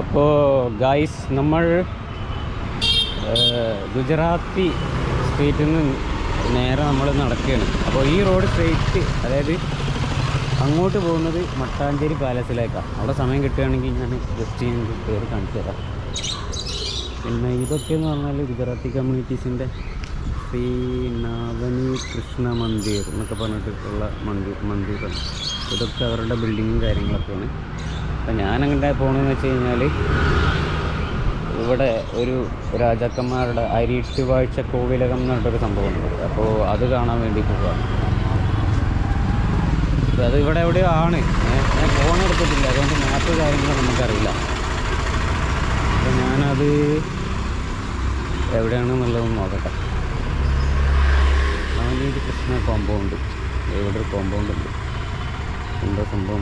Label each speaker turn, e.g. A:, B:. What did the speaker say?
A: അപ്പോൾ ഗായ്സ് നമ്മൾ ഗുജറാത്തി സ്ട്രീറ്റിൽ നിന്ന് നേരെ നമ്മൾ നടക്കുകയാണ് അപ്പോൾ ഈ റോഡ് സ്ട്രേറ്റ് അതായത് അങ്ങോട്ട് പോകുന്നത് മട്ടാഞ്ചേരി പാലസിലേക്കാണ് അവിടെ സമയം കിട്ടുകയാണെങ്കിൽ ഞാൻ ജസ്റ്റ് ഞാൻ കയറി കാണിച്ചു തരാം. പിന്നെ ഇതൊക്കെ എന്ന് പറഞ്ഞാൽ ഗുജറാത്തി കമ്മ്യൂണിറ്റീസിന്റെ ശ്രീ നാവനി കൃഷ്ണ മന്ദിർ എന്നൊക്കെ പറഞ്ഞിട്ടുള്ള മന്ദിർ മന്ദിറാണ്. ഇതൊക്കെ അവരുടെ ബിൽഡിങ്ങും കാര്യങ്ങളൊക്കെയാണ്. അപ്പം ഞാനങ്ങനെ പോകണമെന്ന് വെച്ച് കഴിഞ്ഞാൽ ഇവിടെ ഒരു രാജാക്കന്മാരുടെ അരിട്ടുവാഴ്ച കോവിലകം എന്ന് പറഞ്ഞിട്ടൊരു സംഭവമുണ്ട്. അപ്പോൾ അത് കാണാൻ വേണ്ടി പോവാണ് അത് ഇവിടെ എവിടെയോ ആണ്. ഞാൻ ഫോൺ എടുത്തിട്ടില്ല. അതുകൊണ്ട് മാപ്പ് കാര്യങ്ങളും നമുക്കറിയില്ല. അപ്പോൾ ഞാനത് എവിടെയാണെന്നുള്ളതൊന്ന് നോക്കട്ടെ. നവനീതി കൃഷ്ണ കോമ്പൗണ്ട് ഇവിടെ ഒരു കോമ്പൗണ്ട് ഉണ്ട്. എന്തോ സംഭവം?